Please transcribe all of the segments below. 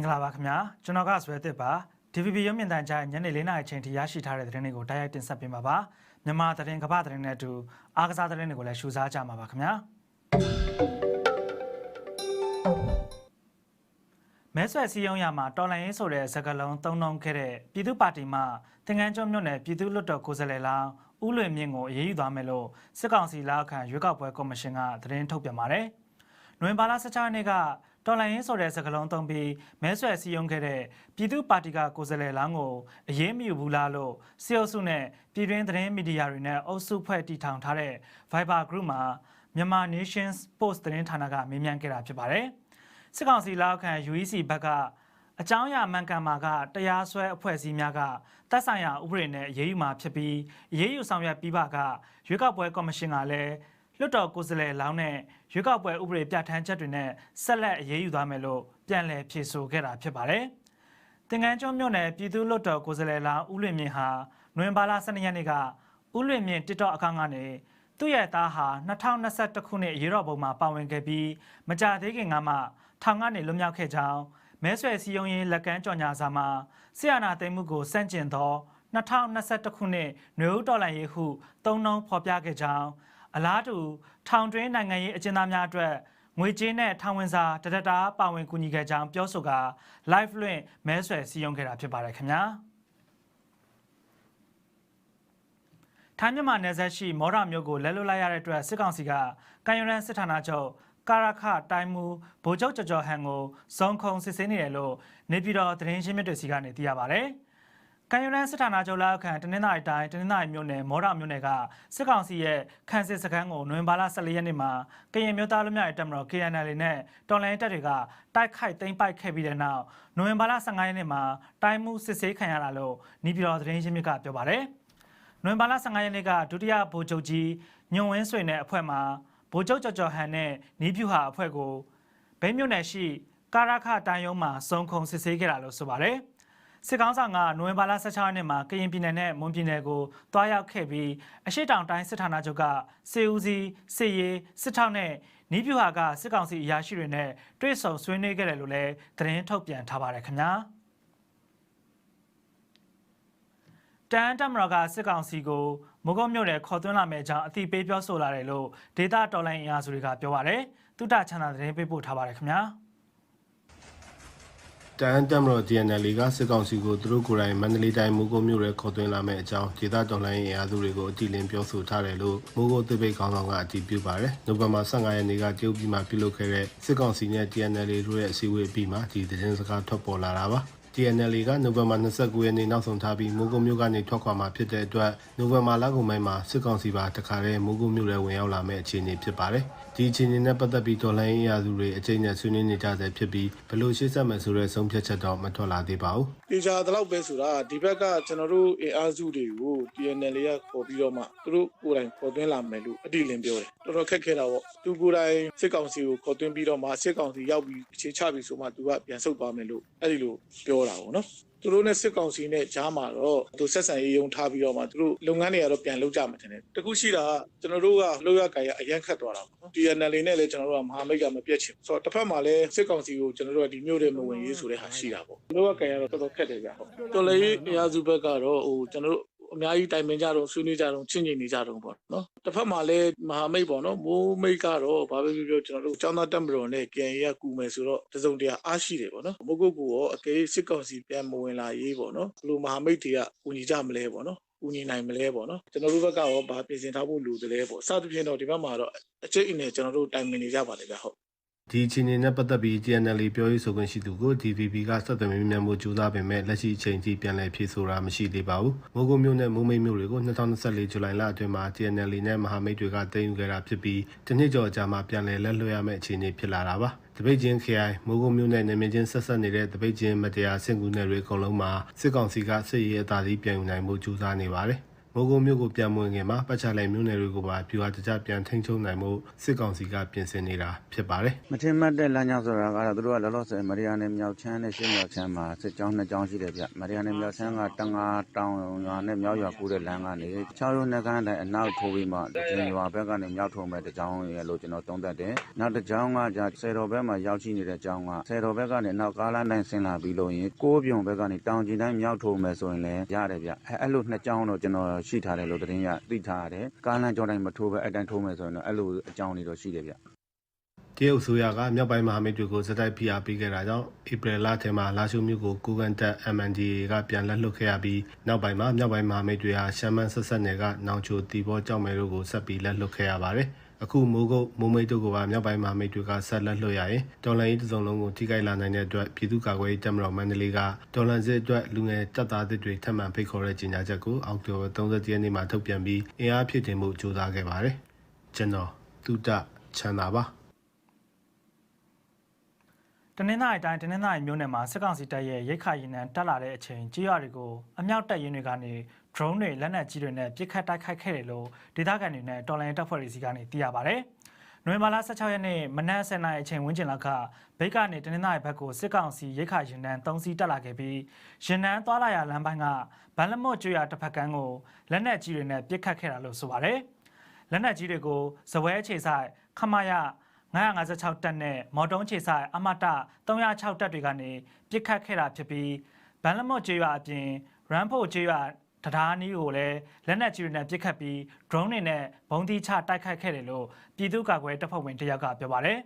မင်္ဂလာပါခင်ဗျာကျွန်တော်ကဆွဲသစ်ပါ DVB ရုပ်မြင်သံကြားညနေ၄နာရီချိန်ထိရရှိထားတဲ့သတင်းတွေကိုတိုက်ရိုက်တင်ဆက်ပေးမှာပါမြန်မာသတင်းကမ္ဘာသတင်းနဲ့အတူအားကစားသတင်းတွေကိုလည်းရှုစားကြမှာပါခင်ဗျာမဲဆွယ်စည်းရုံးရမှာတော်လိုင်းရေးဆိုတဲ့စကားလုံးသုံးနှုံခဲ့တဲ့ပြည်သူ့ပါတီမှတင်ငန်းကျွန်းမြို့နယ်ပြည်သူ့လွတ်တော်ကိုယ်စားလှယ်လောင်းဦးလွင်မြင့်ကိုအရေးယူသွားမယ်လို့စစ်ကောင်စီလက်အောက်ခံရွေးကောက်ပွဲကော်မရှင်ကသတင်းထုတ်ပြန်ပါတယ်။နိုဝင်ဘာလ16ရက်နေ့က တော်လိုင်းရေးဆိုတဲ့စကားလုံးသုံးပြီးမဲဆွယ်စည်းရုံးခဲ့တဲ့ပြည်သူ့ပါတီကကိုယ်စားလှယ်လောင်းကိုအရေးမယူဘူးလားလို့စီအုပ်စုနဲ့ပြည်တွင်းသတင်းမီဒီယာတွေနဲ့အုပ်စုဖွဲ့တည်ထောင်ထားတဲ့ Viber Group မှာမြန်မာ Nations Post သတင်းဌာနကမေးမြန်းခဲ့တာဖြစ်ပါတယ်။စစ်ကောင်စီလက်အောက်ခံ UEC ဘက်ကအကြောင်းအရာမှန်ကန်မှာကတရားစွဲအဖွဲ့အစည်းများကတပ်ဆိုင်ရာဥပဒေနဲ့အရေးယူမှာဖြစ်ပြီးအရေးယူဆောင်ရွက်ပြီးပါကရွေးကောက်ပွဲကော်မရှင်ကလည်း လွှတ်တော်ကိုယ်စားလှယ်လောင်းနဲ့ရွေးကောက်ပွဲဥပဒေပြဋ္ဌာန်းချက်တွေနဲ့ဆက်လက်အရေးယူသွားမယ်လို့ပြန်လည်ဖြေဆိုခဲ့တာဖြစ်ပါတယ်။တင်ငန်းကျွန်းမြို့နယ်ပြည်သူ့လွှတ်တော်ကိုယ်စားလှယ်လောင်းဦးလွင်မြင့်ဟာနိုဝင်ဘာလ12ရက်နေ့ကဦးလွင်မြင့်တစ်တော့အခန်းကနေသူ့ရဲ့သားဟာ2021ခုနှစ်ရေတော်ပုံမှာပါဝင်ခဲ့ပြီးမကြသေးခင်ကမှထောင်ကနေလွတ်မြောက်ခဲ့ကြောင်းမဲဆွယ်စည်းရုံးရေးလက်ကမ်းကြော်ညာစာမှာဆီယနာသိမ်းမှုကိုစန့်ကျင်သော2021ခုနှစ်နွေဦးတော်လှန်ရေးဟုသုံးနှုန်းဖော်ပြခဲ့ကြောင်း အလားတူထောင်တွင်းနိုင်ငံရေးအကျဉ်းသားများအတွက်ငွေကြေးနဲ့ထောင်ဝင်စာတရတာပါဝင်ကူညီခဲ့ကြောင်းပြောဆိုကာ live လွှင့်မဲဆွယ်စည်းရုံးခဲ့တာဖြစ်ပါတယ်ခင်ဗျာထိုင်းမြန်မာနယ်စပ်ရှိမော်ရမြို့ကိုလက်လွတ်လိုက်ရတဲ့အတွက်စစ်ကောင်စီကကံရန်စစ်ဌာနချုပ်ကာရခတိုင်းမူဗိုလ်ချုပ်ကြော်ကြော်ဟန်ကိုစုံခုံစစ်ဆေးနေတယ်လို့နေပြည်တော်သတင်းရှင်းမြစ်တွေစီကနေသိရပါဗျ။ ကံရန်စစ်ဌာနချုပ်လက်အောက်ခံတနင်္လာရီတိုင်းတနင်္လာရီမြို့နယ်မော်ရမြို့နယ်ကစစ်ကောင်စီရဲ့ခန်းစစ်စခန်းကိုနိုဝင်ဘာလ14ရက်နေ့မှာကရင်မျိုးသားလူမျိုးရေးတပ်မတော် KNL နဲ့တော်လိုင်းတပ်တွေကတိုက်ခိုက်သိမ်းပိုက်ခဲ့ပြီးတဲ့နောက်နိုဝင်ဘာလ15ရက်နေ့မှာတိုင်းမှုစစ်ဆေးခံရတာလို့နေပြည်တော်သတင်းရှင်းမြစ်ကပြောပါတယ်။နိုဝင်ဘာလ15ရက်နေ့ကဒုတိယဗိုလ်ချုပ်ကြီးညွန်ဝင်းဆွေနဲ့အဖွဲ့မှာဗိုလ်ချုပ်ကြော်ကြော်ဟန်နဲ့နီးပြူဟာအဖွဲ့ကိုဘိန်းမြို့နယ်ရှိကာရခတန်ယုံမှာစုံခုံစစ်ဆေးခဲ့တာလို့ဆိုပါတယ်။ စစ်ကောင်းဆောင်ကနိုဝင်ဘာလ16ရက်နေ့မှာကရင်ပြည်နယ်နဲ့မွန်ပြည်နယ်ကိုတွားရောက်ခဲ့ပြီးအရှိတောင်တိုင်းစစ်ဌာနချုပ်ကစေဦးစီစစ်ရေးစစ်ထောက်နဲ့နီးပြူဟာကစစ်ကောင်စီအရာရှိတွေနဲ့တွေ့ဆုံဆွေးနွေးခဲ့တယ်လို့လည်းသတင်းထုတ်ပြန်ထားပါတယ်ခင်ဗျာ။တန်တမရကစစ်ကောင်စီကိုမုံကုတ်မြို့နယ်ခေါ်သွင်းလာမယ့်အကြောင်းအသိပေးပြောဆိုလာတယ်လို့ဒေတာတော်လိုင်းအင်အားစုတွေကပြောပါတယ်။တုတချန်တာသတင်းပေးပို့ထားပါတယ်ခင်ဗျာ။ တန်တမ်ရော DNL ကစစ်ကောင်စီကိုသူတို့ကိုယ်တိုင်မန္တလေးတိုင်းမိုးကုတ်မြို့ရဲခေါ်သွင်းလာမယ့်အကြောင်းဒေသတော်လှန်ရေးအားစုတွေကိုအတိအလင်းပြောဆိုထားတယ်လို့မိုးကုတ်သိပိတ်ခေါင်းဆောင်ကအတည်ပြုပါတယ်။နိုဝင်ဘာ15ရက်နေ့ကတရုတ်ပြည်မှာပြုလုပ်ခဲ့တဲ့စစ်ကောင်စီနဲ့ DNL တို့ရဲ့အစည်းအဝေးအပြီးမှာဒီသတင်းစကားထွက်ပေါ်လာတာပါ။ TNL ကနိုဝင်ဘာ29ရက်နေ့နောက်ဆုံးထားပြီးမိုးကုတ်မြို့ကနေထွက်ခွာမှာဖြစ်တဲ့အတွက်နိုဝင်ဘာလကုန်ပိုင်းမှာစစ်ကောင်စီပါတခါတည်းမိုးကုတ်မြို့ထဲဝင်ရောက်လာမယ့်အခြေအနေဖြစ်ပါတယ်။ဒီအခြေအနေနဲ့ပတ်သက်ပြီးတော်လိုင်းအင်အားစုတွေအကြိမ်နဲ့ဆွေးနွေးနေကြဆဲဖြစ်ပြီးဘလို့ရှေ့ဆက်မယ်ဆိုတဲ့ဆုံးဖြတ်ချက်တော့မထွက်လာသေးပါဘူးတေချာတလောက်ပဲဆိုတာဒီဘက်ကကျွန်တော်တို့အင်အားစုတွေကို TNL ကခေါ်ပြီးတော့မှသူတို့ကိုယ်တိုင်ခေါ်သွင်းလာမယ်လို့အတိအလင်းပြောတယ်တော်တော်ခက်ခဲတာပေါ့သူကိုယ်တိုင်စစ်ကောင်စီကိုခေါ်သွင်းပြီးတော့မှစစ်ကောင်စီရောက်ပြီးအခြေချပြီးဆိုမှသူကပြန်ဆုတ်သွားမယ်လို့အဲ့ဒီလိုပြောတာပေါ့နော် သူတို့နဲ့စစ်ကောင်စီနဲ့ကြားမှာတော့သူဆက်ဆံရေးယုံထားပြီးတော့မှသူတို့လုပ်ငန်းတွေကတော့ပြန်လုပ်ကြမှာတယ်တခုရှိတာကကျွန်တော်တို့ကလှုပ်ရကြရအရန်ခတ်သွားတာပေါ့နော် TNL နဲ့လည်းကျွန်တော်တို့ကမဟာမိတ်ကမပြတ်ချင်ဆိုတော့တစ်ဖက်မှာလည်းစစ်ကောင်စီကိုကျွန်တော်တို့ကဒီမျိုးတွေမဝင်ရေးဆိုတဲ့ဟာရှိတာပေါ့လှုပ်ရကြရတော့တော်တော်ခက်တယ်ဗျဟုတ်တော်လည်းအရာစုဘက်ကတော့ဟိုကျွန်တော်တို့ အများကြီးတိုင်ပင်ကြတော့ဆွေးနွေးကြတော့ချင်းချင်းနေကြတော့ပေါ့နော်တစ်ဖက်မှာလည်းမဟာမိတ်ပေါ့နော်မိုးမိတ်ကတော့ဘာပဲပြောပြောကျွန်တော်တို့ចောင်းသားတက်မတော်နဲ့ KN ရကူမယ်ဆိုတော့တစုံတရာအားရှိတယ်ပေါ့နော်မိုးကုတ်ကူရောအကေစစ်ကောင်စီပြန်မဝင်လာရေးပေါ့နော်ဘလို့မဟာမိတ်တွေကကူညီကြမလဲပေါ့နော်ကူညီနိုင်မလဲပေါ့နော်ကျွန်တော်တို့ဘက်ကရောဗာပြင်ဆင်ထားဖို့လိုတယ်လဲပေါ့စသဖြင့်တော့ဒီဘက်မှာတော့အချိတ်အနဲ့ကျွန်တော်တို့တိုင်ပင်နေကြပါတယ်ဗျဟုတ် ဒီအခြေအနေနဲ့ပတ်သက်ပြီး TNL ပြောရေးဆိုခွင့်ရှိသူကို DVB ကဆက်သွယ်မြင်မှုကြိုးစားပေမဲ့လက်ရှိအချိန်ထိပြန်လည်ဖြေဆိုတာမရှိသေးပါဘူး။မိုးကုတ်မြို့နဲ့မိုးမိတ်မြို့တွေကို2024ဇူလိုင်လအတွင်းမှာ TNL နဲ့မဟာမိတ်တွေကတင်ယူခဲ့တာဖြစ်ပြီးတနှစ်ကျော်ကြာမှပြန်လည်လက်လွှတ်ရမယ့်အခြေအနေဖြစ်လာတာပါ။တပိတ်ချင်းခရိုင်မိုးကုတ်မြို့နဲ့နေမင်းချင်းဆက်ဆက်နေတဲ့တပိတ်ချင်းမတရားဆင့်ကူနယ်တွေအကုန်လုံးမှာစစ်ကောင်စီကစစ်ရေးအသာစီးပြန်ယူနိုင်မှုကြိုးစားနေပါတယ်။ မိုးကုတ်မြို့ကိုပြန်မဝင်ခင်မှာပတ်ချလိုက်မြို့နယ်တွေကိုပါပြူဟာတကြပြန်ထိန်းချုပ်နိုင်မှုစစ်ကောင်စီကပြင်ဆင်နေတာဖြစ်ပါတယ်မထင်မှတ်တဲ့လမ်းကြောင်းဆိုတာကတော့သူတို့ကလောလောဆယ်မရီယာနယ်မြောက်ချမ်းနဲ့ရှင်းမြောက်ချမ်းမှာစစ်ကြောင်းနှစ်ကြောင်းရှိတယ်ဗျမရီယာနယ်မြောက်ချမ်းကတငါတောင်ရွာနဲ့မြောက်ရွာကူးတဲ့လမ်းကနေချောင်းရုံးနှကန်းတိုင်းအနောက်ထိုးပြီးမှဒီရွာဘက်ကနေမြောက်ထုံမဲ့တကြောင်းရဲ့လို့ကျွန်တော်သုံးသပ်တယ်နောက်တစ်ကြောင်းကじゃဆယ်တော်ဘက်မှာရောက်ရှိနေတဲ့ကြောင်းကဆယ်တော်ဘက်ကနေနောက်ကားလမ်းတိုင်းဆင်းလာပြီးလို့ရင်ကိုးပြုံဘက်ကနေတောင်ကျင်တိုင်းမြောက်ထုံမဲ့ဆိုရင်လည်းရတယ်ဗျအဲအဲ့လိုနှစ်ကြောင်းတော့ကျွန်တော်ရှိထားတယ်လို့သတင်းရသိထားရတယ်ကားလမ်းကြောင်းတိုင်းမထိုးပဲအဲ့တိုင်းထိုးမဲ့ဆိုရင်တော့အဲ့လိုအကြောင်းတွေတော့ရှိတယ်ဗျတရုတ်အစိုးရကမြောက်ပိုင်းမဟာမိတ်တွေကိုစတိုက်ဖိအားပေးခဲ့တာကြောင့်ဧပြီလထဲမှာလာရှိုးမြို့ကိုကူကန်တက် MNDA ကပြန်လက်လွတ်ခဲ့ရပြီးနောက်ပိုင်းမှာမြောက်ပိုင်းမဟာမိတ်တွေဟာရှမ်းမန်းဆက်ဆက်နယ်ကနောင်ချိုတီဘောကြောက်မဲတို့ကိုဆက်ပြီးလက်လွတ်ခဲ့ရပါတယ်။ အခုမိုးကုတ်မိုးမိတ်တို့ကပါမြောက်ပိုင်းမဟာမိတ်တွေကဆက်လက်လွတ်ရရင်တော်လန်ရေးတစ်စုံလုံးကိုထိခိုက်လာနိုင်တဲ့အတွက်ပြည်သူ့ကာကွယ်ရေးတပ်မတော်မန္တလေးကတော်လန်စစ်အတွက်လူငယ်တပ်သားသစ်တွေထပ်မံဖိတ်ခေါ်တဲ့ကြေညာချက်ကိုအောက်တိုဘာ30ရက်နေ့မှာထုတ်ပြန်ပြီးအင်အားဖြစ်တင်မှုကြိုးစားခဲ့ပါတယ်။ကျွန်တော်သုတချန်တာပါ။တနင်္သာရီတိုင်းတနင်္သာရီမြို့နယ်မှာစစ်ကောင်စီတပ်ရဲ့ရိတ်ခါရင်နံတက်လာတဲ့အချိန်ကြေးရွာတွေကိုအမြောက်တပ်ရင်းတွေကနေ drone တွေလက်နက်ကြီးတွေနဲ့ပစ်ခတ်တိုက်ခိုက်ခဲ့တယ်လို့ဒေသခံတွေနဲ့တော်လိုင်းတပ်ဖွဲ့တွေစီကနေသိရပါဗျ။နိုဝင်ဘာလ16ရက်နေ့မနက်7:00နာရီအချိန်ဝန်းကျင်လောက်ကဘိတ်ကနေတနင်္သာရီဘက်ကိုစစ်ကောင်စီရိတ်ခါရင်နံ3စီးတက်လာခဲ့ပြီးရင်နံသွားလာရလမ်းပိုင်းကဗန်လမော့ကျွော်တစ်ဖက်ကန်းကိုလက်နက်ကြီးတွေနဲ့ပစ်ခတ်ခဲ့တာလို့ဆိုပါဗျ။လက်နက်ကြီးတွေကိုဇပွဲအခြေဆိုင်ခမရ956တက်နဲ့မော်တုံးခြေဆိုင်အမတ306တက်တွေကနေပြစ်ခတ်ခဲ့တာဖြစ်ပြီးဗန်လမော့ကျေးရွာအပြင်ရန်ဖို့ကျေးရွာ တရားနီးကိုလည်းလက်နက်ကြီးတွေနဲ့ပြစ်ခတ်ပြီး drone တွေနဲ့ဘုံတိချတိုက်ခိုက်ခဲ့တယ်လို့ပြည်သူ့ကာကွယ်တပ်ဖွဲ့ဝင်တယောက်ကပြောပါတယ်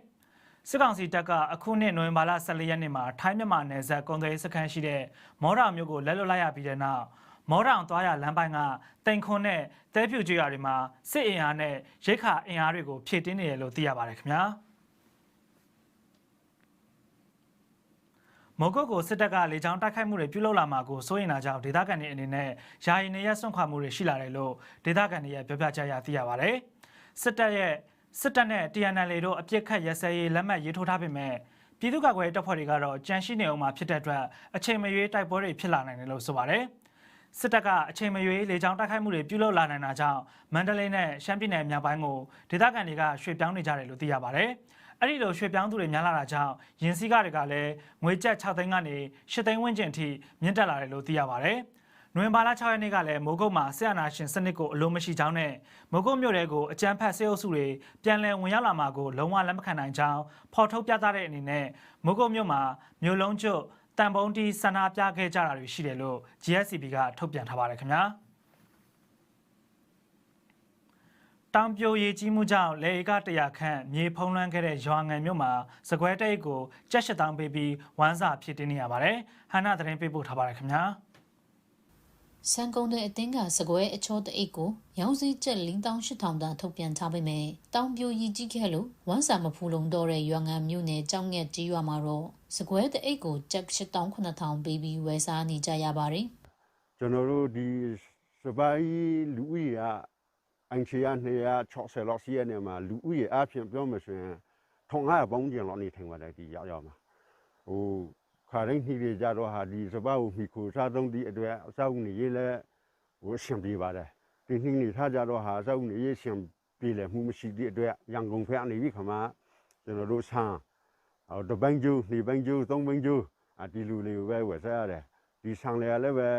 စစ်ကောင်စီတပ်ကအခုနှစ်နိုဝင်ဘာလ14ရက်နေ့မှာထိုင်းမြန်မာနယ်စပ်ကုန်သွယ်ရေးစခန်းရှိတဲ့မော်တော်မြို့ကိုလက်လွတ်လိုက်ရပြီးတဲ့နောက်မော်တောင်သွားရလမ်းပိုင်းကတိန်ခွန်းနဲ့တဲဖြူကျွော်တွေမှာစစ်အင်အားနဲ့ရိတ်ခါအင်အားတွေကိုဖြည့်တင်းနေတယ်လို့သိရပါတယ်ခင်ဗျာ မော်ကုတ်ကိုစစ်တပ်ကလေကြောင်းတိုက်ခိုက်မှုတွေပြုလုပ်လာမှာကိုစိုးရိမ်တာကြောင့်ဒေသခံတွေအနေနဲ့ယာယီနေရဆွန့်ခွာမှုတွေရှိလာတယ်လို့ဒေသခံတွေရဲ့ပြောပြချက်အရသိရပါတယ်စစ်တပ်ရဲ့စစ်တပ်နဲ့ TNL တို့အပြစ်ခတ်ရဲစဲရေးလက်မှတ်ရေးထိုးထားပေမဲ့ပြည်သူ့ကာကွယ်ရေးတပ်ဖွဲ့တွေကတော့ကြန့်ရှိနေအောင်မှာဖြစ်တဲ့အတွက်အချိန်မရွေးတိုက်ပွဲတွေဖြစ်လာနိုင်တယ်လို့ဆိုပါတယ်စစ်တပ်ကအချိန်မရွေးလေကြောင်းတိုက်ခိုက်မှုတွေပြုလုပ်လာနိုင်တာကြောင့်မန္တလေးနဲ့ရှမ်းပြည်နယ်မြောက်ပိုင်းကိုဒေသခံတွေကရွှေ့ပြောင်းနေကြတယ်လို့သိရပါတယ်။ အဲ့ဒီလိုရွှေ့ပြောင်းသူတွေများလာတာကြောင့်ရင်းစည်းကတွေကလည်းငွေကျပ်6သိန်းကနေ8သိန်းဝန်းကျင်အထိမြင့်တက်လာတယ်လို့သိရပါတယ်။နိုဝင်ဘာလ6ရက်နေ့ကလည်းမိုးကုတ်မှာဆီယနာရှင်စနစ်ကိုအလိုမရှိကြောင်းနဲ့မိုးကုတ်မြို့တဲကိုအကြမ်းဖက်ဆေးအုပ်စုတွေပြန်လည်ဝင်ရောက်လာမှာကိုလုံးဝလက်မခံနိုင်ကြောင်းဖော်ထုတ်ပြသတဲ့အနေနဲ့မိုးကုတ်မြို့မှာမြို့လုံးကျွတ်တန်ပုံးတီဆန္ဒပြခဲ့ကြတာတွေရှိတယ်လို့ GSCB ကထုတ်ပြန်ထားပါတယ်ခင်ဗျာ တောင်ပြိုရည်ကြီးမှုကြောင့်လေဧက100ခန့်မြေဖုံးလွှမ်းခဲ့တဲ့ရွာငံမြို့မှာစကွဲတိတ်ကိုကြက်ရှစ်တောင်းပေးပြီးဝမ်းစာဖြစ်တင်းနေရပါတယ်ဟန်နာသတင်းပေးပို့ထားပါတယ်ခင်ဗျာစံကုန်တဲ့အသင်းကစကွဲအချောတအိတ်ကိုရောင်းစည်းချက်4800တာထုတ်ပြန်ထားပေမဲ့တောင်ပြိုရီကြီးခဲ့လို့ဝမ်းစာမဖူလုံတော့တဲ့ရွာငံမြို့နယ်ကြောင်ငက်ကြီးရွာမှာတော့စကွဲတအိတ်ကိုကျပ်8900ပေးပြီးဝယ်စားနေကြရပါတယ်ကျွန်တော်တို့ဒီစပိုင်းလူဦးရေက အန်ချီယာ260လောက်ရှိရနေမှာလူဦးရေအပြင်ပြောမှဆိုရင်1500ပေါင်းကျင်လောက်နေထိုင်ပါတယ်ဒီရောက်ရောက်မှာဟိုခါတိုင်းနှီးတွေကြတော့ဟာဒီစပကိုမိခိုစားသုံးဒီအတွက်အစောက်နေရေးလဲဟိုရှင်ပြပါတယ်ဒီနှီးနေထားကြတော့ဟာအစောက်နေရေးရှင်ပြေလဲမှုမရှိတဲ့အတွက်ရန်ကုန်ဖက်အနေပြီးခမကျွန်တော်တို့ဆန်းဟိုတပိုင်းကျိုးနေပိုင်းကျိုးသုံးပိုင်းကျိုးအဒီလူလေးကိုပဲဝယ်စားရတယ်ဒီဆန်းလေလည်းပဲ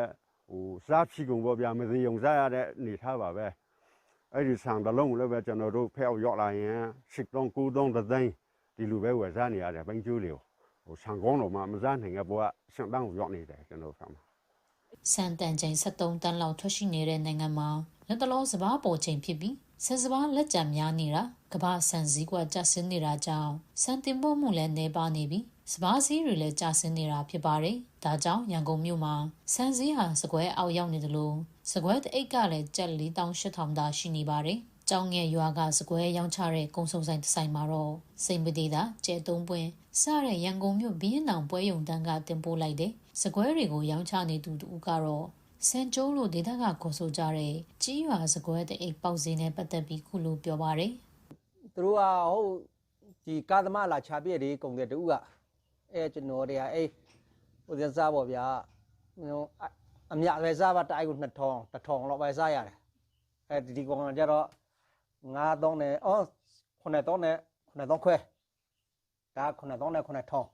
ဟိုစားဖြီကုန်ပေါ့ဗျာမသိုံစားရတဲ့အနေထားပါပဲ အဲ့ဒီဆန်တစ်လုံးလည်းပဲကျွန်တော်တို့ဖဲောက်ရောက်လာရင်စစ်တုံးကူတုံးတစ်သိန်းဒီလိုပဲဝယ်စားနေရတယ်ဘင်းကျိုးလေးဟိုဆန်ကောင်းတော့မှမစားနိုင်တဲ့ဘောကဆန်တောင်းရောက်နေတယ်ကျွန်တော်ဖမ်းစံတန်ချိန်73တန်းလောက်ထွက်ရှိနေတဲ့နိုင်ငံမှာလက်တလောစပားပေါ်ချိန်ဖြစ်ပြီးဆန်စပားလက်ကြံများနေတာကမ္ဘာဆန်စည်းကွက်ကျဆင်းနေတာကြောင့်စံတင်ပို့မှုလည်းနှဲပါနေပြီးစပားစည်းတွေလည်းကျဆင်းနေတာဖြစ်ပါတယ်။ဒါကြောင့်ရန်ကုန်မြို့မှာစံစည်းဟာစကွဲအောက်ရောက်နေတယ်လို့ စကွဲတအိတ်ကလည်းကျပ်4800တာရှိနေပါတယ်။ကျောင်းငယ်ရွာကစကွဲရောင်းချတဲ့ကုံစုံဆိုင်တစ်ဆိုင်မှာတော့စိန်ပတိတာကျဲသုံးပွင့်စတဲ့ရန်ကုန်မြို့ဘီးရင်တောင်ပွဲယုံတန်းကတင်ပို့လိုက်တဲ့စကွဲတွေကိုရောင်းချနေသူတူကတော့စန်ကျိုးလို့ဒေသကခေါ်ဆိုကြတဲ့ကြီးရွာစကွဲတဲ့အိတ်ပေါက်စင်းနဲ့ပတ်သက်ပြီးခုလိုပြောပါရယ်သူတို့ကဟုတ်ဒီကာသမာလာချပြည့်တွေကုန်တဲ့တူကအဲကျွန်တော်တွေကအေးဟိုစစားပေါ့ဗျာဟို အမြပဲစားပါတိုက်ကို2ထောင်1ထောင်လောက်ပဲစားရတယ်အဲဒီကောင်ကကြတော့9တောင်းနဲ့အော်9တောင်းနဲ့9တောင်းခွဲဒါ9တောင်းနဲ့9ထောင်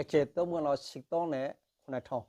အကျသုံးမလို့10တောင်းနဲ့9ထောင်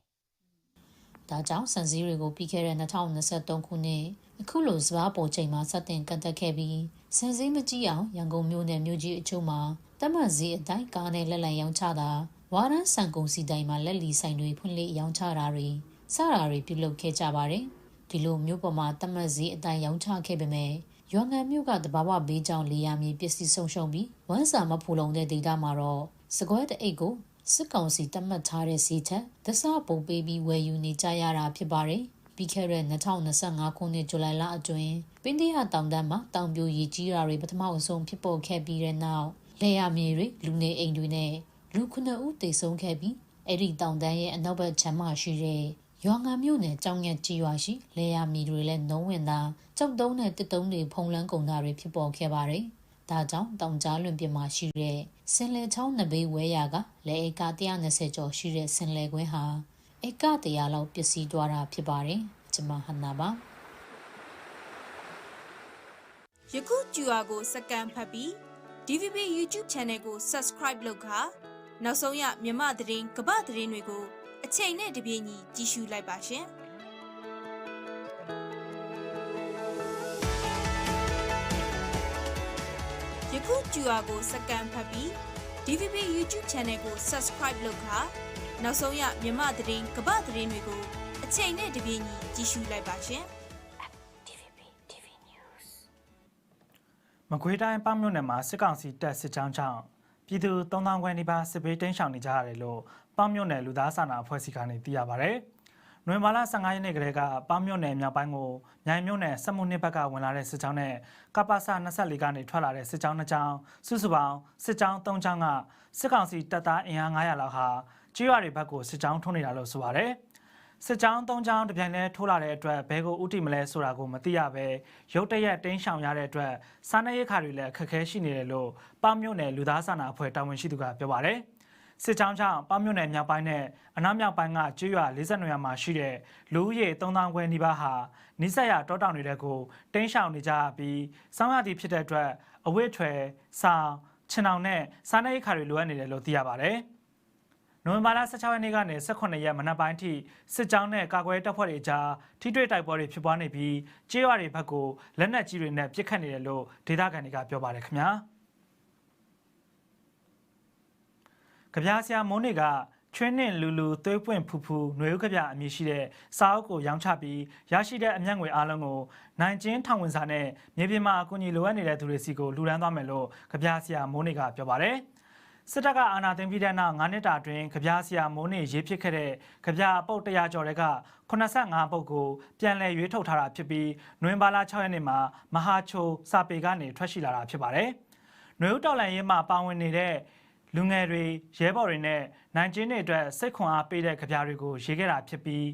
ဒါကြောင့်စံစည်းတွေကိုပြီးခဲ့တဲ့2023ခုနှစ်အခုလိုစပါးပေါ်ချိန်မှာစတင်ကန့်သက်ခဲ့ပြီးစံစည်းမကြည့်အောင်ရန်ကုန်မြို့နယ်မြို့ကြီးအချို့မှာတမတ်စည်းအတိုင်းကားနဲ့လက်လံရောင်းချတာဝါရန်စံကုန်စီတိုင်းမှာလက်လီဆိုင်တွေဖွင့်လှစ်ရောင်းချတာတွေ စတာတွေပြုလုပ်ခဲ့ကြပါတယ်ဒီလိုမြို့ပေါ်မှာတမတ်စည်းအတိုင်းရောင်းချခဲ့ပေမဲ့ရွာငံမြို့ကတဘာဝဘေးကြောင့်လေယာမြေပစ္စည်းဆုံးရှုံးပြီးဝမ်းစာမဖူလုံတဲ့ဒေသမှာတော့စကွဲတအိတ်ကိုစစ်ကောင်စီတတ်မှတ်ထားတဲ့စီချက်သစပုံပေးပြီးဝယ်ယူနေကြရတာဖြစ်ပါတယ်။ပြီးခဲ့တဲ့2025ခုနှစ်ဇူလိုင်လအတွင်းပင်းတရတောင်တန်းမှာတောင်ပြိုရည်ကြီးတာတွေပထမအဆုံးဖြစ်ပေါ်ခဲ့ပြီးတဲ့နောက်လေယာမြေတွေလူနေအိမ်တွေနဲ့လူခုနှစ်ဦးသေဆုံးခဲ့ပြီးအဲ့ဒီတောင်တန်းရဲ့အနောက်ဘက်ခြမ်းမှာရှိတဲ့ ရွာငံမြို့နယ်ကြောင်ငက်ကြီးရွာရှိလေယာမြေတွေလည်းနှုံးဝင်တာကြောက်တုံးနဲ့တစ်တုံးတွေဖုံလန်းကုန်တာတွေဖြစ်ပေါ်ခဲ့ပါတယ်။ဒါကြောင့်တောင်ကြားလွင်ပြင်မှာရှိတဲ့စင်လေချောင်းနဘေးဝဲရာကလေဧက120ကျော်ရှိတဲ့စင်လေကွင်းဟာဧက100လောက်ပျက်စီးသွားတာဖြစ်ပါတယ်။ကျွန်မဟန်နာပါယခုကျူအာကိုစကန်ဖတ်ပြီး DVB YouTube Channel ကို Subscribe လုပ်ခါနောက်ဆုံးရမြမသတင်းကပ္ပသတင်းတွေကို အချိန်နဲ့တပြေးညီကြည့်ရှုလိုက်ပါရှင်။။ယခုကျူအာကိုစကန်ဖတ်ပြီး DVB YouTube Channel ကို Subscribe လုပ်ခါနောက်ဆုံးရမြမသတင်းကပ္ပသတင်းတွေကိုအချိန်နဲ့တပြေးညီကြည့်ရှုလိုက်ပါရှင်။မကွေးတိုင်းပေါင်းမြို့နယ်မှာစစ်ကောင်စီတပ်စစ်ကြောင်းကြောင့်ပြည်သူ3000ခွဲနီးပါးစစ်ဘေးတိမ်းရှောင်နေကြရတယ်လို့ ပေါင်းမြို့နယ်လူသားစာနာအဖွဲ့အစည်းကနေသိရပါဗျ။နိုဝင်ဘာလ15ရက်နေ့ကတည်းကပေါင်းမြို့နယ်မြောက်ပိုင်းကိုမြိုင်မြို့နယ်စက်မှုနှစ်ဘက်ကဝင်လာတဲ့စစ်ကြောင်းနဲ့ကပ္ပစ24ကနေထွက်လာတဲ့စစ်ကြောင်း2ကြောင်းစုစုပေါင်းစစ်ကြောင်း3ကြောင်းကစစ်ကောင်စီတပ်သားအင်အား900လောက်ဟာကျွော်ရီဘက်ကိုစစ်ကြောင်းထုံးနေတာလို့ဆိုပါတယ်။စစ်ကြောင်း၃ကြောင်းတပြိုင်တည်းထိုးလာတဲ့အတွက်ဘဲကိုဥတီမလဲဆိုတာကိုမသိရပဲရုတ်တရက်တင်းရှောင်ရတဲ့အတွက်စားနပ်ရိက္ခာတွေလည်းအခက်အခဲရှိနေတယ်လို့ပေါမြို့နယ်လူသားစာနာအဖွဲ့တာဝန်ရှိသူကပြောပါတယ်။ စစ်ကြောင်းကြောင့်ပေါမြို့နယ်မြောက်ပိုင်းနဲ့အနောက်မြောက်ပိုင်းကကျွော်40ရွာမှာရှိတဲ့လူဦးရေ3000ခွဲနီးပါးဟာနိစရတောတောင်တွေကိုတင်းရှောင်နေကြပြီးစောင်းရသည်ဖြစ်တဲ့အတွက်အဝိထွယ်ဆောင်းခြံအောင်နဲ့စားနပ်ရိက္ခာတွေလိုအပ်နေတယ်လို့သိရပါတယ်။နိုဝင်ဘာလ16ရက်နေ့ကနေ18ရက်မနက်ပိုင်းထိစစ်ကြောင်းနဲ့ကာကွယ်တပ်ဖွဲ့တွေကြားထိတွေ့တိုက်ပွဲတွေဖြစ်ပွားနေပြီးကျေးရွာတွေဘက်ကိုလက်နက်ကြီးတွေနဲ့ပစ်ခတ်နေတယ်လို့ဒေသခံတွေကပြောပါတယ်ခင်ဗျာ။ ကြပြားဆရာမိုးနေကချွင်းနှင့်လူလူသွေးပွင့်ဖူဖူຫນွေဥကြပြအမည်ရှိတဲ့စာအုပ်ကိုရောင်းချပြီးရရှိတဲ့အမျက်ငွေအလုံးကိုနိုင်ကျင်းထောင်ဝင်စာနဲ့မြေပြင်မှာအကူအညီလိုအပ်နေတဲ့သူတွေစီကိုလှူဒန်းသွားမယ်လို့ကြပြားဆရာမိုးနေကပြောပါတယ်။စစ်တပ်ကအာဏာသိမ်းပြီးတဲ့နောက်9နှစ်တာအတွင်းကြပြားဆရာမိုးနေရေးဖြစ်ခဲ့တဲ့ကြပြားအပုတ်100ကျော်တွေက85ပုတ်ကိုပြန်လည်ရွေးထုတ်ထားတာဖြစ်ပြီးနွေဘာလ6ရက်နေ့မှာမဟာချိုစာပေကနေထွက်ရှိလာတာဖြစ်ပါတယ်။နွေဦးတော်လန်ရေးမှာပါဝင်နေတဲ့ လူငယ်တွေရဲဘော်တွေနဲ့နိုင်ကျင်းတွေအတွက်စိတ်ခွန်အားပေးတဲ့ကြပြားတွေကိုရေးခဲ့တာဖြစ်ပြီး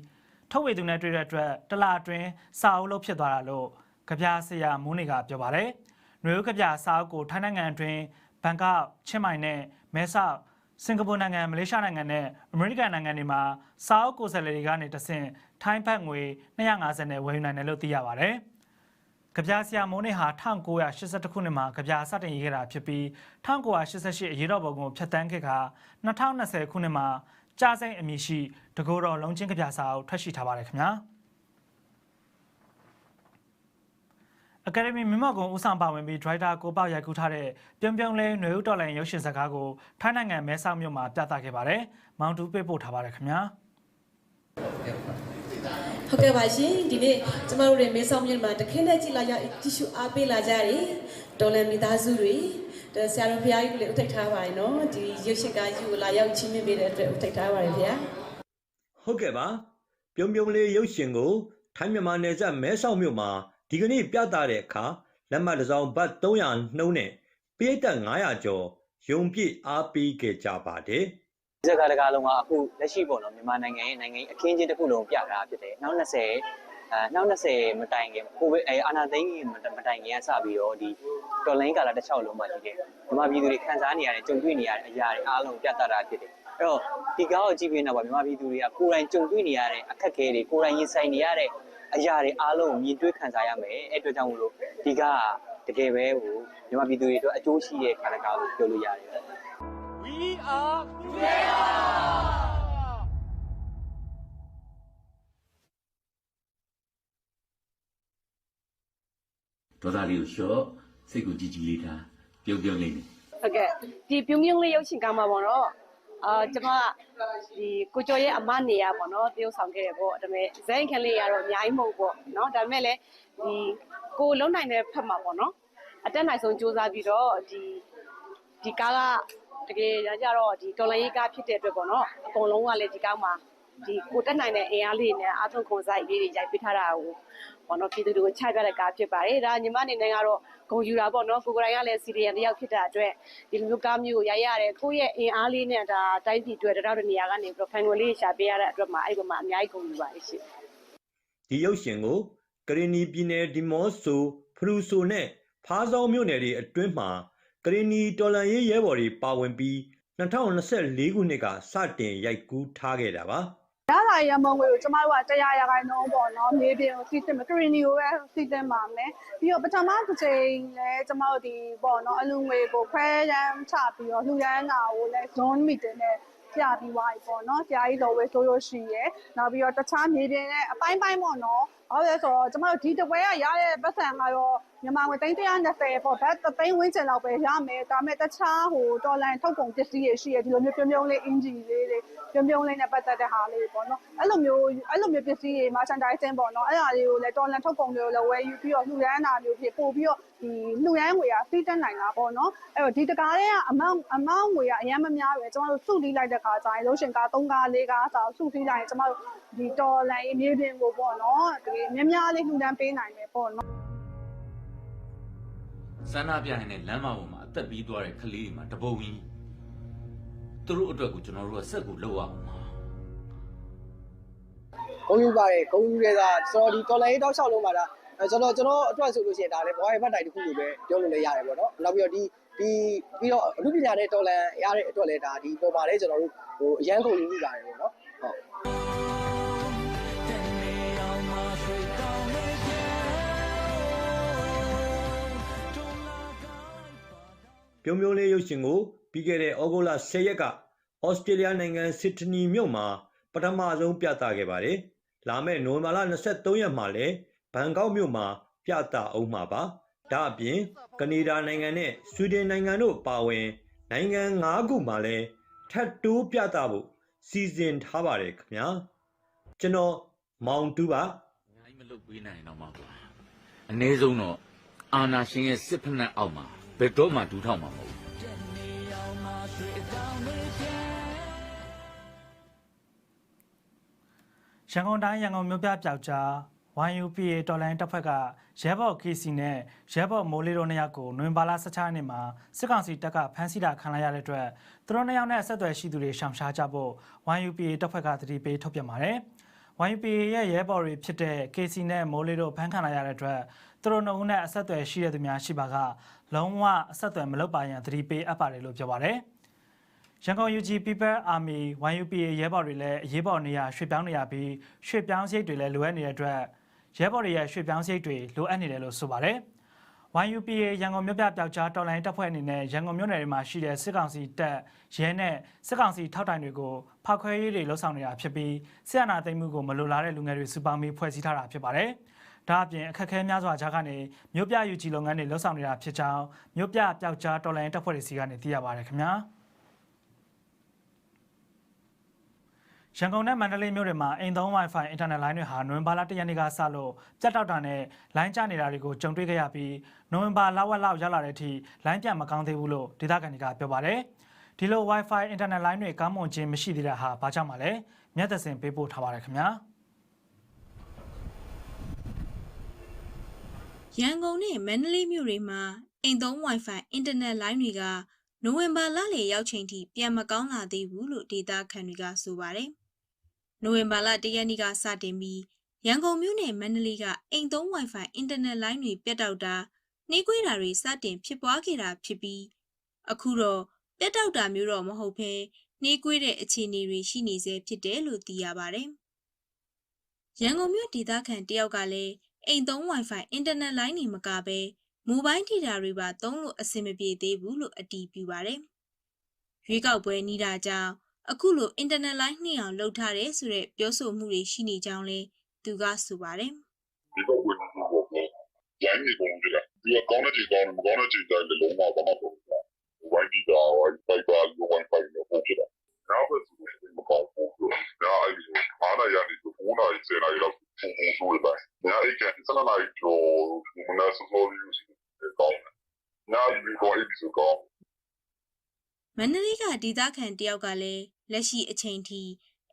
ထုတ်ဝေသူနဲ့တွေ့တဲ့အတွက်တလအတွင်းစာအုပ်လုပ်ဖြစ်သွားတာလို့ကြပြားဆရာမိုးနေကပြောပါတယ်။နွေဦးကြပြားစာအုပ်ကိုထိုင်းနိုင်ငံအတွင်းဘန်ကောက်ချင်းမိုင်နဲ့မဲဆောက်စင်ကာပူနိုင်ငံမလေးရှားနိုင်ငံနဲ့အမေရိကန်နိုင်ငံတွေမှာစာအုပ်ကိုယ်စားလှယ်တွေကနေတဆင့်ထိုင်းဘတ်ငွေ250နဲ့ဝယ်ယူနိုင်တယ်လို့သိရပါတယ်။ ကြပြာဆရာမိုးနေဟာ1982ခုနှစ်မှာကြပြာစတင်ရေးခဲ့တာဖြစ်ပြီး1988အရေးတော်ပုံကိုဖျက်ဆီးခဲ့က2020ခုနှစ်မှာကြားစိမ့်အမည်ရှိတကိုယ်တော်လုံးချင်းကြပြာစာအုပ်ထွက်ရှိထားပါတယ်ခင်ဗျာ။အကယ်ဒမီမြမကုံဦးဆောင်ပါဝင်ပြီးဒရိုက်တာကိုပေါရိုက်ကူးထားတဲ့ပြုံးပြုံးလဲຫນွေဦးတော်လိုင်ရုပ်ရှင်ဇာတ်ကားကိုထိုင်းနိုင်ငံမဲဆောက်မြို့မှာပြသခဲ့ပါတယ်။မောင်တူပေးပို့ထားပါတယ်ခင်ဗျာ။ ဟုတ်ကဲ့ပါရှင်ဒီနေ့ကျမတို့တွေမဲဆောက်မြို့မှာတခင်းနဲ့ကြည့်လာရတီရှူအားပေးလာကြတယ်ဒေါ်လန်မိသားစုတွေဆရာတော်ဘုရားကြီးကိုလည်းဥထိတ်ထားပါတယ်နော်ဒီရုပ်ရှင်ကားကြီးကိုလာရောက်ချင်းမြင်ပေးတဲ့အတွက်ဥထိတ်ထားပါတယ်ဗျာဟုတ်ကဲ့ပါပြုံးပြုံးလေးရုပ်ရှင်ကိုထိုင်းမြန်မာနယ်စပ်မဲဆောက်မြို့မှာဒီကနေ့ပြသတဲ့အခါလက်မှတ်တစ်စောင်ဘတ်300နှုန်းနဲ့ပိတ်သက်900ကျော်ယုံပြည့်အားပေးခဲ့ကြပါတယ်ဒီ စကားတကားလုံးကအခုလက်ရှိပေါ့နော်မြန်မာနိုင်ငံရဲ့နိုင်ငံအခင်းချင်းတစ်ခုလုံးပြတာဖြစ်တယ်နောက်20အဲနောက်20မတိုင်ခင်ကိုဗစ်အဲအာနာသိန်းမတိုင်ခင်ကစပြီးတော့ဒီတော်လိုင်းကာလာတစ်လျှောက်လုံးမှာရှိတယ်မြန်မာပြည်သူတွေခံစားနေရတဲ့ကြုံတွေ့နေရတဲ့အရာတွေအားလုံးပြသတာဖြစ်တယ်အဲ့တော့ဒီကားကိုကြည့်ပြီးတော့ဗာမြန်မာပြည်သူတွေကကိုယ်တိုင်ကြုံတွေ့နေရတဲ့အခက်အခဲတွေကိုယ်တိုင်ရင်ဆိုင်နေရတဲ့အရာတွေအားလုံးကိုမြင်တွေ့ခံစားရမယ်အဲ့အတွက်ကြောင့်မလို့ဒီကားကတကယ်ပဲဟိုမြန်မာပြည်သူတွေအတွက်အကျိုးရှိတဲ့ကားကားလို့ပြောလို့ရတယ် We are together ဒေါသလေးကိုလျှော့စိတ်ကိုကြည်ကြည်လေးထားပြုံးပြုံးလေးနဲ့ဟုတ်ကဲ့ဒီပြုံးပြုံးလေးရုပ်ရှင်ကားမှာပေါ့နော်အာကျွန်မဒီကိုကျော်ရဲ့အမနေရပေါ့နော်တရုပ်ဆောင်ခဲ့တယ်ပေါ့ဒါပေမဲ့ဇိုင်းခန်းလေးကတော့အများကြီးမဟုတ်ပေါ့နော်ဒါပေမဲ့လည်းဒီကိုလုံးနိုင်တဲ့ဖက်မှာပေါ့နော်အတက်နိုင်ဆုံးစူးစမ်းပြီးတော့ဒီဒီကားက တကယ်ကြတော့ဒီတော်လိုင်းရေးကားဖြစ်တဲ့အတွက်ပေါ့နော်အကုန်လုံးကလည်းဒီကားမှာဒီကိုတက်နိုင်တဲ့အင်အားလေးနဲ့အာထုံခွန်ဆိုင်လေးတွေရိုက်ပေးထားတာကိုပေါ့နော်ပြည်သူတွေကိုချပြတဲ့ကားဖြစ်ပါတယ်ဒါညီမအနေနဲ့ကတော့ဂုံယူတာပေါ့နော်ကိုကိုယ်တိုင်ကလည်းစီရီယံတစ်ယောက်ဖြစ်တာအတွက်ဒီလိုမျိုးကားမျိုးကိုရိုက်ရတယ်ကိုယ့်ရဲ့အင်အားလေးနဲ့ဒါတိုင်းပြည်အတွက်တရောက်တဲ့နေရာကနေပြီးတော့ဖန်ငွေလေးရှာပေးရတဲ့အတွက်မှာအဲ့ဒီမှာအများကြီးဂုံယူပါတယ်ရှင်ဒီရုပ်ရှင်ကိုကရင်နီပြည်နယ်ဒီမော့ဆိုဖရူဆိုနဲ့ဖားဆောင်းမြို့နယ်တွေအတွင်းမှာ ကရင်နီတော်လန်ရေးရဲဘော်တွေပါဝင်ပြီး2024ခုနှစ်ကစတင်ရိုက်ကူးထားခဲ့တာပါရလာရမုံငွေကိုကျမတို့ကတရားရခိုင်နှုန်းပေါ့နော်မြေပြင်ကိုစီးတင်မယ်ကရင်နီကိုပဲစီးတင်ပါမယ်ပြီးတော့ပထမတစ်ချိန်လည်းကျမတို့ဒီပေါ့နော်အလူငွေကိုခွဲရမ်းချပြီးတော့လှူရမ်းတာကိုလည်း zone meeting နဲ့ပြပြီးသွားပြီပေါ့နော်ဆရာကြီးတော်ဝဲဆိုလို့ရှိရယ်နောက်ပြီးတော့တခြားမြေပြင်နဲ့အပိုင်းပိုင်းပေါ့နော်ဟုတ်လဲဆိုတော့ကျမတို့ဒီတပွဲကရတဲ့ပတ်စံကတော့မြန်မာငွေ320ပေါ့ဘတ်3သိန်းဝန်းကျင်လောက်ပဲရမယ်ဒါပေမဲ့တခြားဟိုဒေါ်လာထုတ်ကုန်ပစ္စည်းတွေရှိရဒီလိုမျိုးပြုံးပြုံးလေးအင်ဂျီလေးတွေပြုံးပြုံးလေးနဲ့ပတ်သက်တဲ့ဟာလေးပေါ့နော်အဲ့လိုမျိုးအဲ့လိုမျိုးပစ္စည်းတွေ merchandising ပေါ့နော်အဲ့ဒါလေးကိုလည်းဒေါ်လာထုတ်ကုန်တွေကိုလည်းဝယ်ယူပြီးတော့လှူဒန်းတာမျိုးဖြစ်ပို့ပြီးတော့ဒီလှူဒန်းငွေကစီးတက်နိုင်တာပေါ့နော်အဲ့တော့ဒီတကားလေးကအမောင်အမောင်ငွေကအရင်မများပဲကျမတို့စုလီးလိုက်တဲ့ခါကျရင်လို့ရှင်ကား3ကား4ကားဆိုစုစည်းကြရင်ကျမတို့ ဒီတော်လန်ရေးမြေပြင်ကိုပေါ့နော်ဒီများများလေးလှူဒန်းပေးနိုင်မယ်ပေါ့နော်စန္ဒပြရင်လည်းလမ်းမပေါ်မှာအသက်ပြီးသွားတဲ့ကလေးတွေမှာတပုံကြီးသူတို့အတွက်ကိုကျွန်တော်တို့ကစက်ကိုလောက်အောင်ပါဂုံယူပါတယ်ဂုံယူတဲ့ကကျွန်တော်ဒီတော်လိုင်းတောက်လျှောက်လုံးမှာဒါအဲကျွန်တော်ကျွန်တော်အတွက်ဆိုလို့ရှိရင်ဒါလည်းဘွားရဲ့ဘတ်တိုင်တစ်ခုလိုပဲပြောလို့လည်းရတယ်ပေါ့နော်နောက်ပြီးတော့ဒီဒီပြီးတော့အမှုပညာနဲ့တော်လန်ရတဲ့အတွက်လည်းဒါဒီပုံမှာလည်းကျွန်တော်တို့ဟိုအရန်ဂုံယူပါတယ်ပေါ့နော်ဟုတ် ပြုံးပြုံးလေးရုပ်ရှင်ကိုပြီးခဲ့တဲ့ဩဂုတ်လ10ရက်ကဩစတြေးလျနိုင်ငံစစ်ဒနီမြို့မှာပထမဆုံးပြသခဲ့ပါတယ်။လာမယ့်နိုဝင်ဘာလ23ရက်မှာလည်းဘန်ကောက်မြို့မှာပြသအောင်မှာပါ။ဒါအပြင်ကနေဒါနိုင်ငံနဲ့ဆွီဒင်နိုင်ငံတို့ပါဝင် နိုင်ငံ9ခုမှာလည်းထပ်တိုးပြသဖို့စီစဉ်ထားပါတယ်ခင်ဗျာ။ကျွန်တော်မောင်တူပါအများကြီးမလုပ်ပေးနိုင်တော့မှာကွာအနည်းဆုံးတော့အာနာရှင်ရဲ့စစ်ဖက်နှက်အောက်မှာ ဘယ်တော့မှဒူးထောက်မှာမဟုတ်ဘူးရန်ကုန်တိုင်းရန်ကုန်မြို့ပြပျောက်ကြား YUPA တော်လိုင်းတပ်ဖွဲ့ကရဲဘော် KC နဲ့ရဲဘော်မိုးလေးတို့နှစ်ယောက်ကိုနိုဝင်ဘာလ16ရက်နေ့မှာစစ်ကောင်စီတပ်ကဖမ်းဆီးတာခံလိုက်ရတဲ့အတွက်သူတို့နှစ်ယောက်နဲ့ဆက်သွယ်ရှိသူတွေရှောင်ရှားကြဖို့ YUPA တပ်ဖွဲ့ကတတိပေးထုတ်ပြန်ပါတယ်။ YUPA ရဲ့ရဲဘော်တွေဖြစ်တဲ့ KC နဲ့မိုးလေးတို့ဖမ်းခံလိုက်ရတဲ့အတွက်သူတို့နှစ်ဦးနဲ့အဆက်အသွယ်ရှိတဲ့သူများရှိပါက လုံးဝအဆက်အသွယ်မလုပ်ပါရန်တတိပေးအပ်ပါတယ်လို့ပြောပါတယ်။ရန်ကုန် UG People Army YUPA ရဲဘော်တွေလည်းအရေးပေါ်နေရာရွှေ့ပြောင်းနေရပြီးရွှေ့ပြောင်းစရိတ်တွေလည်းလိုအပ်နေတဲ့အတွက်ရဲဘော်တွေရဲ့ရွှေ့ပြောင်းစရိတ်တွေလိုအပ်နေတယ်လို့ဆိုပါတယ်။ YUPA ရန်ကုန်မြို့ပြပျောက်ကြားတော်လိုင်းတပ်ဖွဲ့အနေနဲ့ရန်ကုန်မြို့နယ်တွေမှာရှိတဲ့စစ်ကောင်စီတပ်ရဲနဲ့စစ်ကောင်စီထောက်တိုင်တွေကိုဖောက်ခွဲရေးတွေလှုပ်ဆောင်နေတာဖြစ်ပြီးစစ်အာဏာသိမ်းမှုကိုမလိုလားတဲ့လူငယ်တွေစုပေါင်းပြီးဖွဲ့စည်းထားတာဖြစ်ပါတယ်။ ဒါအပြင်အခက်အခဲများစွာကြားကနေမြို့ပြ UG လုပ်ငန်းတွေလှုပ်ဆောင်နေတာဖြစ်ကြောင်းမြို့ပြပျောက်ကြားတော်လိုင်းတပ်ဖွဲ့တွေစီကနေသိရပါတယ်ခင်ဗျာ။ရန်ကုန်နဲ့မန္တလေးမြို့တွေမှာအိမ်သုံး Wi-Fi အင်တာနက်လိုင်းတွေဟာနိုဝင်ဘာလ၁ရက်နေ့ကစလို့ပြတ်တောက်တာနဲ့လိုင်းကျနေတာတွေကိုကြုံတွေ့ခဲ့ရပြီးနိုဝင်ဘာလဝက်လောက်ရောက်လာတဲ့အထိလိုင်းပြန်မကောင်းသေးဘူးလို့ဒေသခံတွေကပြောပါတယ်။ဒီလို Wi-Fi အင်တာနက်လိုင်းတွေကောင်းမွန်ခြင်းမရှိသေးတာဟာဘာကြောင့်မလဲ။မြတ်သက်စင်ပေးပို့ထားပါတယ်ခင်ဗျာ။ ရန်ကုန်နဲ့မန္တလေးမြို့တွေမှာအိမ်သုံး Wi-Fi အင်တာနက်လိုင်းတွေကနိုဝင်ဘာလလယ်ရောက်ချိန်ထိပြန်မကောင်းလာသေးဘူးလို့ဒေတာခန်တွေကဆိုပါတယ်။နိုဝင်ဘာလ၁ရက်နေ့ကစတင်ပြီးရန်ကုန်မြို့နဲ့မန္တလေးကအိမ်သုံး Wi-Fi အင်တာနက်လိုင်းတွေပြတ်တောက်တာနှေးကွေးတာတွေစတင်ဖြစ်ပွားခဲ့တာဖြစ်ပြီးအခုတော့ပြတ်တောက်တာမျိုးတော့မဟုတ်ဘဲနှေးကွေးတဲ့အခြေအနေတွေရှိနေဆဲဖြစ်တယ်လို့သိရပါတယ်။ရန်ကုန်မြို့ဒေသခံတယောက်ကလည်း အိမ်သုံး Wi-Fi အင်တာနက်လိုင်းတွေမကဘဲမိုဘိုင်းဒေတာတွေပါသုံးလို့အဆင်မပြေသေးဘူးလို့အတည်ပြုပါတယ်။ရွေးကောက်ပွဲနီးတာကြောင့်အခုလိုအင်တာနက်လိုင်းနှိမ့်အောင်လုပ်ထားတယ်ဆိုတဲ့ပြောဆိုမှုတွေရှိနေကြောင်းလည်းသူကဆိုပါတယ်။ဒီတော့ဝင်လို့ပေါ့ဗျာ။ဂျိုင်းနေပုံကြလား။ဒီကကောင်းတဲ့ချိန်ကောင်းတယ်မကောင်းတဲ့ချိန်တိုင်းလည်းလုံးဝဘာမှမဟုတ်ဘူး။ဝိုင်းဒီတာဝိုင်းဖိုက်ဘာလိုဝိုင်းဖိုက်လို့ပို့ကြတာ။ နောက်ပဲဆိုရင်မကောင်းဘူး။ဒါအဲ့ဒီအားရရနေတော့ဘုနာရေးစနေရတော့ပုံပုံဆိုရပါ။ညာအိတ်ကစနနာရီကျော်မနက်စောစောယူစီကောင်းတယ်။ညာဒီဘောအိတ်ဆိုကောင်းမန္တလေးကဒေသခံတယောက်ကလည်းလက်ရှိအချိန်ထိ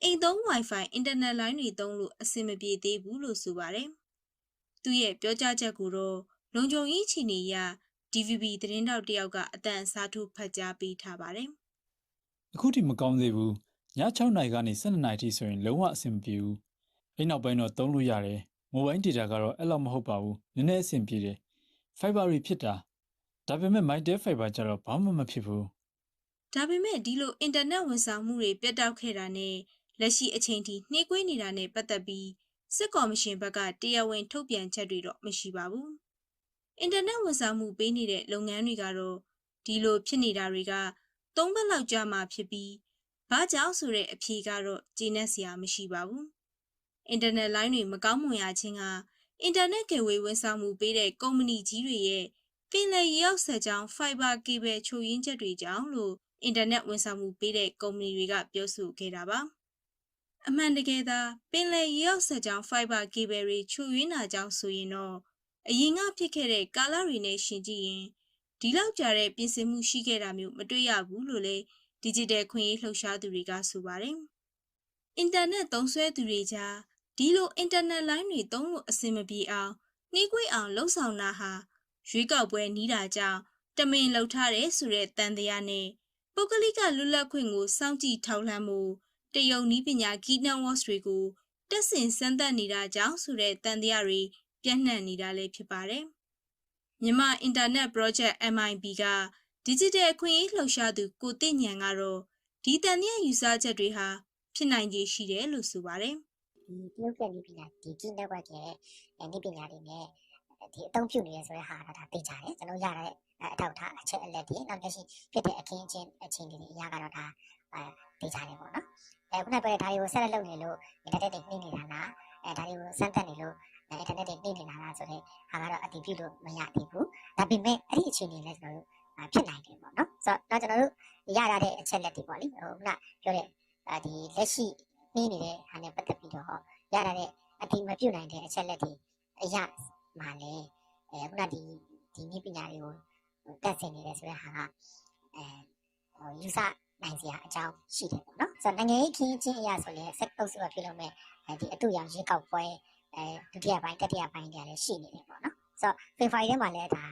အိမ်သုံး Wi-Fi အင်တာနက်လိုင်းတွေသုံးလို့အဆင်မပြေသေးဘူးလို့ဆိုပါတယ်။သူ့ရဲ့ပြောကြားချက်ကိုတော့လုံခြုံရေးချီနေရ DVB သတင်းတောက်တယောက်ကအတန်အစားထိုးဖတ်ကြားပေးထားပါတယ် အခုထိမကောင်းသေးဘူးည6နာရီကနေ12နာရီထိဆိုရင်လုံးဝအဆင်မပြေဘူးအဲ့နောက်ပိုင်းတော့သုံးလို့ရတယ်မိုဘိုင်းဒေတာကတော့အဲ့လောက်မဟုတ်ပါဘူးနည်းနည်းအဆင်ပြေတယ်ဖိုက်ဘာတွေဖြစ်တာဒါပေမဲ့ MyDev Fiber ကျတော့ဘာမှမဖြစ်ဘူး။ဒါပေမဲ့ဒီလိုအင်တာနက်ဝန်ဆောင်မှုတွေပြတ်တောက်ခဲ့တာနဲ့လက်ရှိအချိန်ထိနှေးကွေးနေတာနဲ့ပတ်သက်ပြီးစစ်ကော်မရှင်ဘက်ကတရားဝင်ထုတ်ပြန်ချက်တွေတော့မရှိပါဘူး။အင်တာနက်ဝန်ဆောင်မှုပေးနေတဲ့လုပ်ငန်းတွေကတော့ဒီလိုဖြစ်နေတာတွေက သုံးဘက်လောက်ကြာမှဖြစ်ပြီးဘာကြောင့်ဆိုတဲ့အဖြေကတော့ကျေနပ်စရာမရှိပါဘူး။အင်တာနက်လိုင်းတွေမကောင်းမွန်ရခြင်းကအင်တာနက်ကယ်ဝေးဝန်ဆောင်မှုပေးတဲ့ကုမ္ပဏီကြီးတွေရဲ့ပင်လယ်ရေရောက်ဆက်ကြောင်း Fiber Cable ချို့ယင်းချက်တွေကြောင့်လို့အင်တာနက်ဝန်ဆောင်မှုပေးတဲ့ကုမ္ပဏီတွေကပြောဆိုခဲ့တာပါ။အမှန်တကယ်သာပင်လယ်ရေရောက်ဆက်ကြောင်း Fiber Cable တွေချို့ယွင်းတာကြောင့်ဆိုရင်တော့အရင်ကဖြစ်ခဲ့တဲ့ကာလတွေနဲ့ရှင်ကြည့်ရင် ဒီလောက်ကြာတဲ့ပြင်ဆင်မှုရှိခဲ့တာမျိုးမတွေ့ရဘူးလို့လည်း Digital ခွင့်ရေးလှုပ်ရှားသူတွေကဆိုပါတယ်။အင်တာနက်သုံးစွဲသူတွေကြားဒီလိုအင်တာနက်လိုင်းတွေသုံးလို့အဆင်မပြေအောင်နှီးကွေးအောင်လှုပ်ဆောင်တာဟာရွေးကောက်ပွဲနီးတာကြောင့်တမင်လှုပ်ထားတယ်ဆိုတဲ့တန်တရားနဲ့ပုဂ္ဂလိကလွတ်လပ်ခွင့်ကိုစောင့်ကြည့်ထောက်လှမ်းမှုတရုံနီးပညာ Key Networks တွေကိုတက်ဆင်စမ်းသပ်နေတာကြောင့်ဆိုတဲ့တန်တရားတွေပြန့်နှံ့နေတာလည်းဖြစ်ပါတယ်။ မြန်မာ Internet Project MIB က Digital အခွင့်အရေးလှုပ်ရှားသူကိုတင့်ညံကတော့ဒီတန်တရားယူဆချက်တွေဟာဖြစ်နိုင်ခြေရှိတယ်လို့ဆိုပါတယ်ဒီပြုတ်ပြနေပြီလားဒီကြီး network ရဲ့အဲနည်းပညာတွေနဲ့ဒီအသုံးပြုနေရဆိုတဲ့ဟာကဒါသိကြတယ်ကျွန်တော်ရတဲ့အထောက်အထားအချက်အလက်တွေနောက်လက်ရှိဖြစ်တဲ့အခင်းအကျင်းအချိန်တွေအရာကတော့ဒါအဲသိကြတယ်ပေါ့နော် အဲခုနကပြောတဲ့ဒါတွေကိုဆက်လက်လုပ်နေလို့ internet တွေနှိမ့်နေတာလားအဲဒါတွေကိုစမ်းသပ်နေလို့ internet တွေနှိမ့်နေတာလားဆိုတဲ့ဟာကတော့အတည်ပြုလို့မရသေးဘူးဒါပေမဲ့အဲ့ဒီအခြေအနေလည်းကျွန်တော်တို့ဖြစ်နိုင်တယ်ပေါ့နော်ဆိုတော့ကျွန်တော်တို့ရရတဲ့အချက်လက်တွေပေါ့လေဟိုခုနပြောတဲ့ဒီလက်ရှိနှိမ့်နေတဲ့ဟာနဲ့ပတ်သက်ပြီးတော့ရရတဲ့အတိမပြုတ်နိုင်တဲ့အချက်လက်တွေအရာမှာလဲအဲခုနဒီဒီနည်းပညာတွေကိုတက်ဆင်နေတယ်ဆိုတဲ့ဟာကအဲဟိုယူဆ နိုင်စရာအကြောင်းရှိတယ်ပေါ့နော်ဆိုတော့နိုင်ငံရေးခင်းချင်းအရာဆိုလဲစက်အုပ်စုကပြုလုပ်မဲ့အဲဒီအတူရောင်ရေကောက်ပွဲအဲဒုတိယပိုင်းတတိယပိုင်းတွေလည်းရှိနေတယ်ပေါ့နော်ဆိုတော့ဖေဖော်ဝါရီထဲမှာလည်းဒါ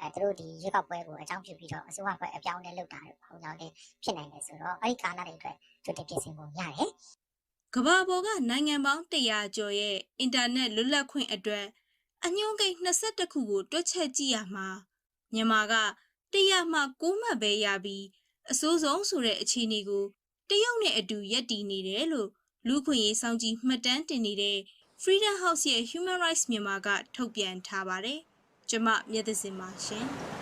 အဲသူတို့ဒီရေကောက်ပွဲကိုအကြောင်းပြုပြီးတော့အစိုးရဘက်အပြောင်းလဲလုပ်တာတွေပုံကြောင့်လည်းဖြစ်နိုင်တယ်ဆိုတော့အဲ့ဒီကာလတွေအတွက်ကြိုတင်ပြင်ဆင်ပုံရတယ်။ကမ္ဘာပေါ်ကနိုင်ငံပေါင်း100ကျော်ရဲ့အင်တာနက်လွတ်လပ်ခွင့်အတွက်အညွှန်းကိန်း22ခုကိုတွက်ချက်ကြည့်ရမှာမြန်မာက100မှ6မှတ်ပဲရပြီး အစိုးဆုံးဆိုတဲ့အခြေအနေကိုတရုတ်နဲ့အတူရက်တည်နေတယ်လို့လူခွင့်ရေးစောင့်ကြည့်မှတ်တမ်းတင်နေတဲ့ Freedom House ရဲ့ Human Rights မြန်မာကထုတ်ပြန်ထားပါတယ်။ကျွန်မမြတ်သစင်ပါရှင်။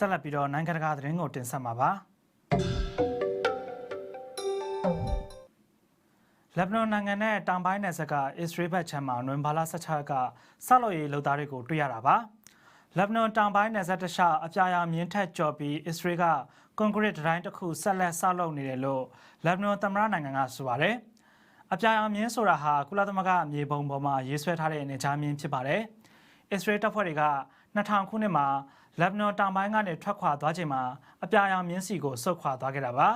ဆက်လက်ပြီးတော့နိုင်ငံတကာသတင်းကိုတင်ဆက်မှာပါလက်ဘနွန်နိုင်ငံနဲ့တောင်ပိုင်းနယ်စပ်ကအစ္စရေးဘက်ခြမ်းမှာနွန်ဘာလ16ကဆောက်လုပ်ရေးလုပ်သားတွေကိုတွေ့ရတာပါလက်ဘနွန်တောင်ပိုင်းနယ်စပ်တခြားအပြာရောင်မြင်းထက်ကျော်ပြီးအစ္စရေးကကွန်ကရစ်တိုင်းတစ်ခုဆက်လက်ဆောက်လုပ်နေတယ်လို့လက်ဘနွန်သမ္မတနိုင်ငံကဆိုပါတယ်အပြာရောင်မြင်းဆိုတာဟာကုလသမဂ္ဂအမြေပုံပေါ်မှာရေးဆွဲထားတဲ့အနေချားမြင်းဖြစ်ပါတယ်အစ္စရေးတပ်ဖွဲ့တွေက2000ခုနှစ်မှာ လက်ဘနွန်တောင်ပိုင်းကနေထွက်ခွာသွားချိန်မှာအပြာရောင်မြင်းစီကိုဆုတ်ခွာသွားခဲ့တာပါ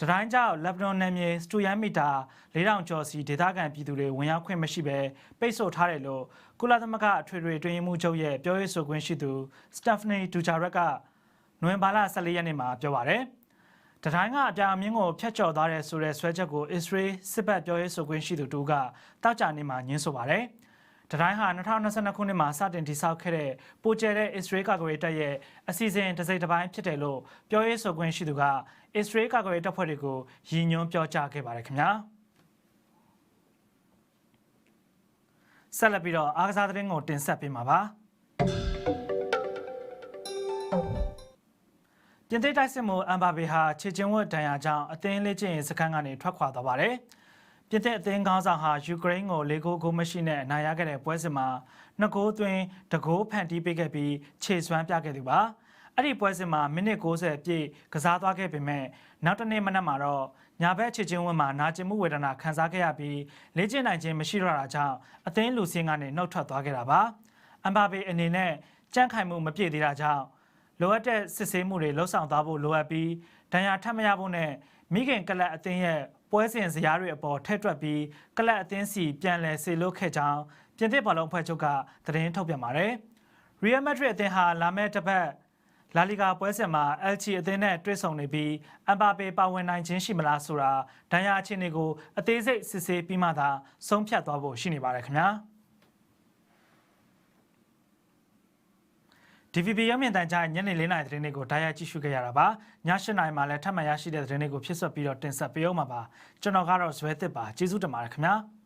တတိုင်းကြောင့်လက်ဘနွန်နယ်မြေစတူယန်မီတာ4000ကျော်စီဒေသခံပြည်သူတွေဝင်ရောက်ခွင့်မရှိဘဲပိတ်ဆို့ထားတယ်လို့ကုလသမဂ္ဂအထွေထွေတွင်မှုချုပ်ရဲ့ပြောရေးဆိုခွင့်ရှိသူစတက်ဖနီဒူဂျာရက်ကနိုဝင်ဘာလ14ရက်နေ့မှာပြောပါတယ်တတိုင်းကအပြာအမြင့်ကိုဖျက်ကျော်သွားတဲ့ဆိုတဲ့ဆွဲချက်ကိုအစ္စရေးစစ်ဘက်ပြောရေးဆိုခွင့်ရှိသူတူကတောက်ကြနေမှာညှင်းဆိုပါတယ်။ တတိုင်းဟာ2022ခုနှစ်မှာစတင်တည်ဆောက်ခဲ့တဲ့ပိုကျဲတဲ့အစ္စရေးကာကွယ်တပ်ရဲ့အစီအစဉ်တစ်စိတ်တစ်ပိုင်းဖြစ်တယ်လို့ပြောရေးဆိုခွင့်ရှိသူကအစ္စရေးကာကွယ်တပ်ဖွဲ့တွေကိုရည်ညွှန်းပြောကြားခဲ့ပါတယ်ခင်ဗျာဆက်လက်ပြီးတော့အားကစားသတင်းကိုတင်ဆက်ပေးမှာပါပြင်သစ်တိုက်စစ်မှုအမ်ဘာဘေဟာခြေချင်းဝတ်ဒဏ်ရာကြောင့်အသင်းလေးချင်းစခန်းကနေထွက်ခွာသွားပါတယ်။ ပြည်သက်အသင်းကောင်းဆောင်ဟာယူကရိန်းကိုလေကိုဂိုးမရှိနဲ့အနိုင်ရခဲ့တဲ့ပွဲစဉ်မှာနှစ်ဂိုးသွင်းတကိုးဖန်တီးပေးခဲ့ပြီးခြေစွမ်းပြခဲ့သူပါအဲ့ဒီပွဲစဉ်မှာမိနစ်60ပြည့်ကစားသွားခဲ့ပေမဲ့နောက်တနေ့မနက်မှာတော့ညာဘက်ခြေချင်းဝင်းမှာနာကျင်မှုဝေဒနာခံစားခဲ့ရပြီးလေ့ကျင့်နိုင်ခြင်းမရှိတော့တာကြောင့်အသင်းလူစင်းကနေနှုတ်ထွက်သွားခဲ့တာပါအမ်ဘာဘေအနေနဲ့ကြန့်ခိုင်မှုမပြည့်သေးတာကြောင့်လိုအပ်တဲ့စစ်ဆေးမှုတွေလှုပ်ဆောင်သွားဖို့လိုအပ်ပြီးဒဏ်ရာထပ်မရဖို့နဲ့မိခင်ကလပ်အသင်းရဲ့ ပွဲစဉ်ဇယားတွေအပေါ်ထည့်တွက်ပြီးကလပ်အသင်းစီပြန်လည်ဆေလွတ်ခဲ့ကြောင်းပြင်သစ်ဘောလုံးဖွဲ့ချုပ်ကသတင်းထုတ်ပြန်ပါတယ်။ Real Madrid အသင်းဟာလာမယ့်တစ်ပတ်လာလီဂါပွဲစဉ်မှာ Elche အသင်းနဲ့တွေ့ဆုံနေပြီးအမ်ဘာပေပါဝင်နိုင်ခြင်းရှိမလားဆိုတာဒဏ်ရာအခြေအနေကိုအသေးစိတ်စစ်ဆေးပြီးမှသာဆုံးဖြတ်သွားဖို့ရှိနေပါတယ်ခင်ဗျာ။ DVB ရုပ်မြင်သံကြားညနေ၄နာရီသတင်းတွေကိုဓာတ်ရိုက်ကြည့်ရှုခဲ့ရတာပါည၈နာရီမှာလည်းထပ်မံရရှိတဲ့သတင်းတွေကိုဖြစ်ဆွတ်ပြီးတော့တင်ဆက်ပေးအောင်ပါကျွန်တော်ကတော့ဇွဲသစ်ပါကျေးဇူးတင်ပါတယ်ခင်ဗျာ။